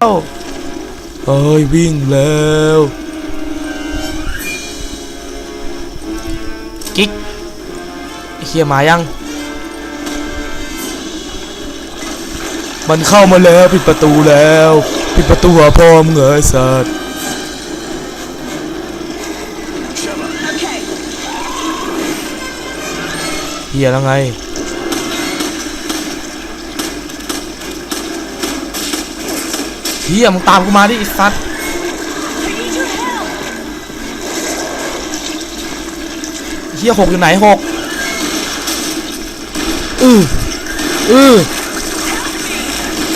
เอ้ยวิ่งแล้วกิ๊กไอ้เฮียมายัง มันเข้ามาแล้วปิดประตูแล้ว ปิดประตูหาพ่อมึงเหรอไอ้สัตว์ Okay. เฮียแล้วไง เฮียมึงตามกูมาดิไอ้สัตว์เฮียหกอยู่ไหนหกอืออือ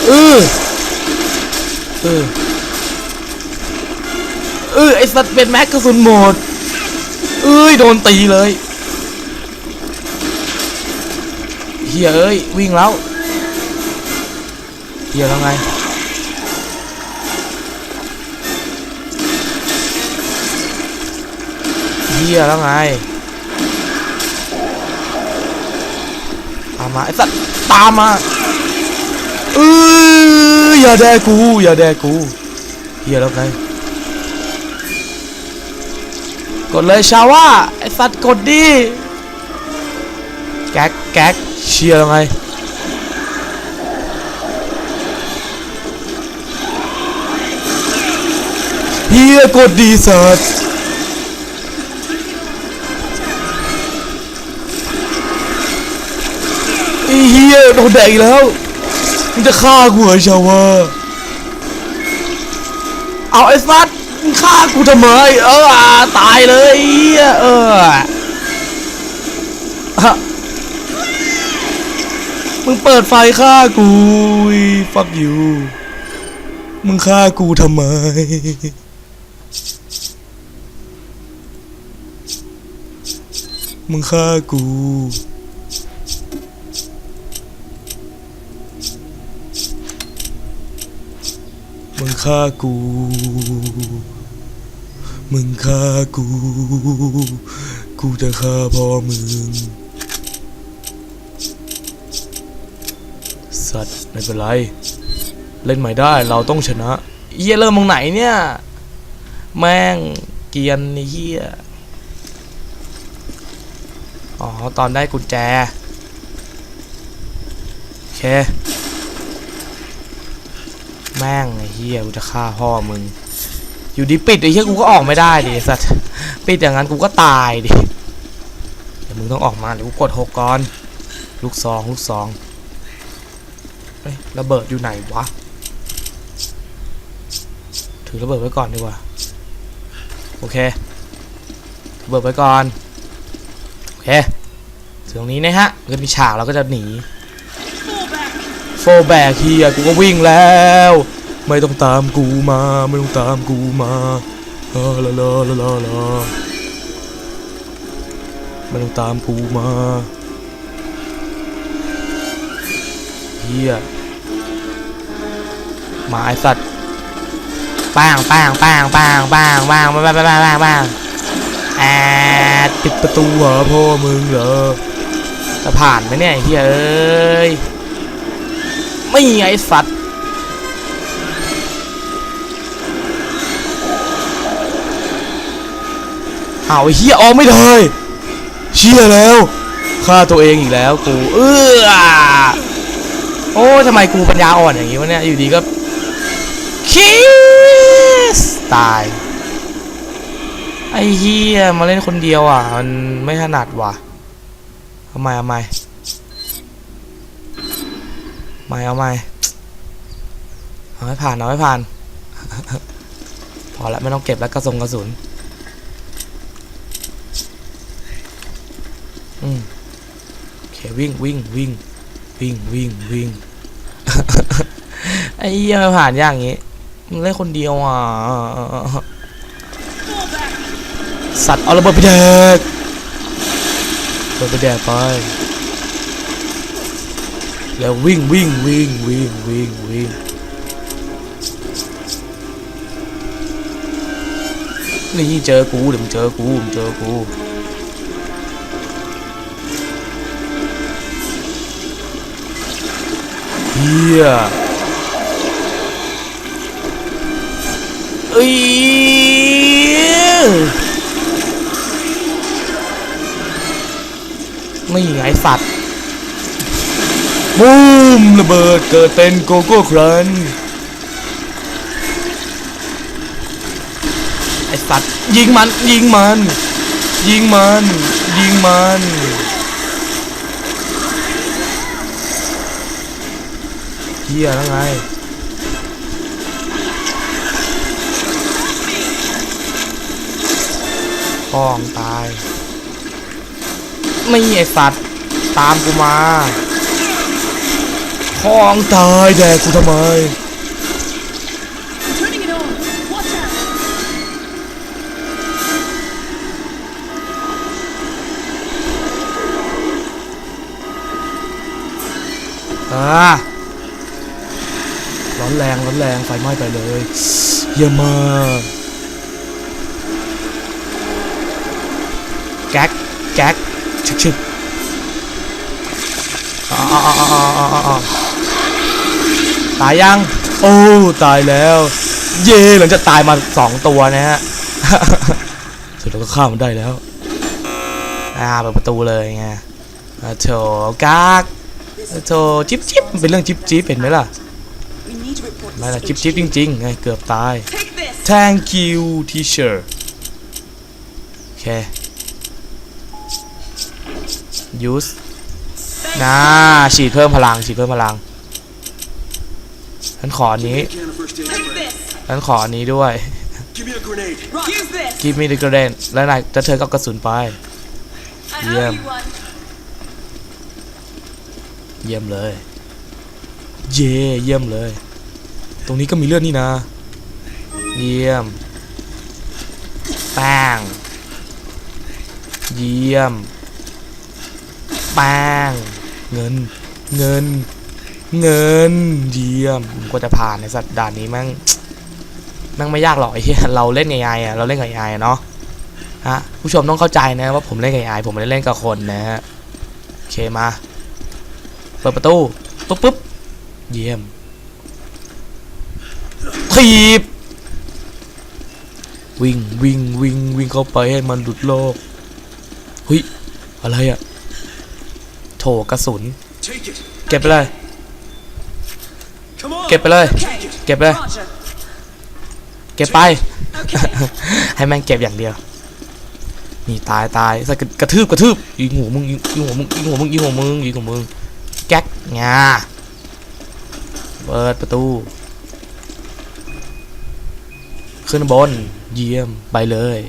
อือเออเออไอสัตว์เป็นแม็กกระสุนหมดเอ้ยโดนตีเลยเฮียเอ้ยวิ่งแล้วเฮียแล้วไง ฮียแล้วไงตามมาไอ้สัตว์ตามมาเอ้ยอย่าแดกูอย่าแดกกูเฮียแล้วไงกดเลยชาว่าไอสัตว์กดดิแก๊กแก๊กเชียร์แล้วไงเฮียกดดีสัตว์ ยโดนแดกอีกแล้วมึงจะฆ่ากูเหรอชาวาเอาไอ้สัตว์มึงฆ่ากูทำไม เอออ่าตายเลยเฮียเออมึงเปิดไฟฆ่ากูฟักอยู่มึงฆ่ากูทำไมมึงฆ่ากู มึงฆ่ากู มึงฆ่ากู กูจะฆ่าพ่อมึง สัตว์ไม่เป็นไร เล่นใหม่ได้เราต้องชนะเฮียเริ่มตรงไหนเนี่ย แม่งเกียนเฮียอ๋อ ตอนได้กุญแจ โอเค แม่งไอ้เฮียกูจะฆ่าพ่อมึง อยู่ดีปิดไอ้เฮียกูก็ออกไม่ได้ดิสัตว์ปิดอย่างนั้นกูก็ตายดิเดี๋ยวมึงต้องออกมาเดี๋ยวกูกดหกก่อนลูกซองลูกซองเอ้ยระเบิดอยู่ไหนวะถือระเบิดไว้ก่อนดีกว่าโอเคระเบิดไว้ก่อนโอเคถึงตรงนี้นะฮะมันก็มีฉากเราก็จะหนีโฟแบกเฮียกูก็วิ่งแล้ว ไม่ต้องตามกูมา ไม่ต้องตามกูมาลาลาลาลาลาลาไม่ต้องตามกูมาเฮียหมาไอสัตว์ป้างป้างป้างป้างป้างป้างป้างป้างป้างป้างป้างแอดปิดประตูเหรอพ่อมึงเหรอจะผ่านไหมเนี่ยเฮียเอ้ยไม่ไงไอ้สัตว์ เอาเฮียออกไม่ได้เชี่ยแล้วฆ่าตัวเองอีกแล้วกูเออโอ้ทำไมกูปัญญาอ่อนอย่างงี้วะเนี่ยอยู่ดีก็คิสตายไอ้เฮียมาเล่นคนเดียวอะมันไม่ถนัดว่ะทำไมทำไมไม่เอาไม่เอาให้ผ่านเอาให้ผ่าน พอละไม่ต้องเก็บแล้วกระสงกระสุน อืมโอเค วิ่งวิ่งวิ่งวิ่งวิ่งวิ่งไอ้เหี้ยไม่ผ่านอย่างงี้มึงเล่นคนเดียวอะสัตว์เอาระเบิดไปแดกระเบิดไปแดกไปแล้ววิ่งวิ่งวิ่งวิ่งวิ่งวิ่งนี่เจอกูเดี๋ยวมึงเจอกูมึงเจอกู ฮียเอ้ยนี่ไงสัตว์บูมระเบิดเกิดเป็นโกโก้ครันไอสัตว์ยิงมันยิงมัน ยิงมัน ยิงมัน ฮียแล้วไงพองตาย ไม่ไอสัตว์ ตามกูมาพองตายแดกกูทำไม I'm turning it on. Watch out. อ่า ร้อนแรงร้อนแรงไฟไหม้ไปเลยเยี่ยมมากแก๊กแก๊กชึกชึกอ๋ออ๋ออ๋ออ๋อตายยัง โอ้ตายแล้ว เย่หลังจากตายมาสองตัวนะฮะสร็จแล้วก็ฆ่ามันได้แล้วอ่าเปิดประตูเลยไงโถกากโถจิ๊บจิ๊บเป็นเรื่องจิ๊บจิ๊บเห็นไหมล่ะ need to report ไม่ this ล่ะจิ๊บจิ๊บจริงๆไงเกือบตาย Take this. Thank you teacher โอเค use นะฉีดเพิ่มพลังฉีดเพิ่มพลังฉันขออันนี้ Can of first aid Take spray. this. ฉันขออันนี้ด้วย Give me a grenade. Use this. give me the grenade แล้วนายจะเธอก็เอากระสุนไป I Yeah. owe you one. เยี่ยมเลย เย่เยี่ยมเลยต รงนี้ก็มีเลือดนี่นะ เยี่ยมแป้งเยี่ยมแป้งเงิน เงิน เงิน เยี่ยมผมก็จะผ่านในสัตว์ด่านนี้แม่งแม่งไม่ยากหรอกไอ้เหี้ยเราเล่นไงๆอะเราเล่นกับไอ้เนาะฮะผู้ชมต้องเข้าใจนะว่าผมเล่นกับไอ้ผมไม่ได้เล่นกับคนนะฮะโอเคมา เปิดประตูปุ๊บปุ๊บเยี่ยม ถีบ วิ่งวิ่งวิ่งวิ่งเข้าไปให้มันหลุดโลกเฮ้ยอะไรอะโถกระสุน Take it. เก็บไปเลย Come on. เก็บไปเลย Okay. เก็บไปเลย Roger. เก็บไป Okay. ให้แม่งเก็บอย่างเดียว นี่ตายตายใส่กระกระทืบกระทืบยิงหัวมึงยิงยิงหัวมึงยิงหัวมึงยิงหัวมึงยิงหัวมึงแก๊กงาเปิดประตู ขึ้นบน เยี่ยมไปเลย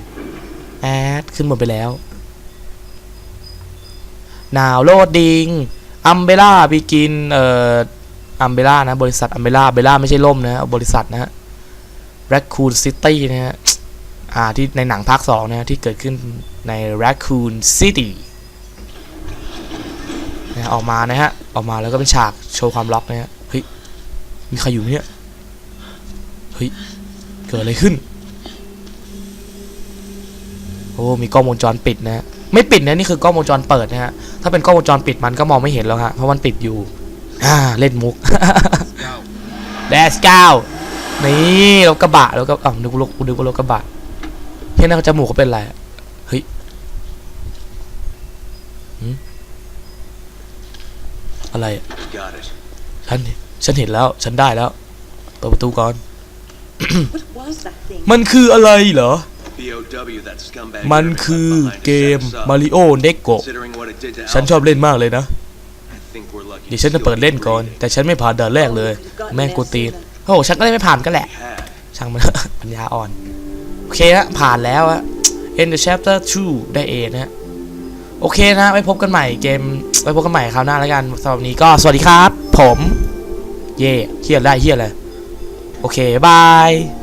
แอดขึ้นบนไปแล้วหนาวโลดดิงอัมเบล่าไปกินเอ่ออัมเบล่านะบริษัทอัมเบล่าเบล่าไม่ใช่ล่มนะบริษัทนะฮะ Raccoon City นะฮะอ่าที่ในหนังภาคสองนะที่เกิดขึ้นใน Raccoon City นะออกมานะฮะ ออกมาแล้วก็เป็นฉากโชว์ความลับนะฮะเฮ้ยมีใครอยู่เนี่ยเฮ้ย เกิดอะไรขึ้น โอ้มีกล้องวงจรปิดนะฮะไม่ปิดนะนี่คือกล้องวงจรเปิดนะฮะถ้าเป็นกล้องวงจรปิดมันก็มองไม่เห็นแล้วฮะเพราะมันปิดอยู่อ่าเล่นมุก Let's go นี่รถกระบะแล้วก็อะนึกว่ารถกูนึกว่ารถกระบะเฮ้ยนั่นจมูกเขาเป็นอะไรอะเฮ้ยหืมอะไรอะ Got it. ฉันฉันเห็นแล้ว ฉันได้แล้ว เปิดประตูก่อน มันคืออะไรเหรอ BOW that scumbag. มัน Irving คือ left behind to เกม set us up. มาริโอเด็กโก Considering what it did to ฉัน Alpha, ชอบเล่นมากเลยนะ I think we're lucky เดี๋ยวฉันจะเปิดเล่นก่อน แต่ฉันไม่ผ่านด่านแรกเลย แม่งกูตีนโอ้โหฉันก็ได้ไม่ผ่านกันแหละ We had. ช่างมันปัญญาอ่อน โอเคฮะผ่านแล้วอะ end the chapter 2 ได้ A นะฮะโอเคนะ ไว้พบกันใหม่เกม ไว้พบกันใหม่คราวหน้าแล้วกันสำหรับวันนี้ก็สวัสดีครับ ผม เย่เฮียอะไรเฮียอะไร โอเคบาย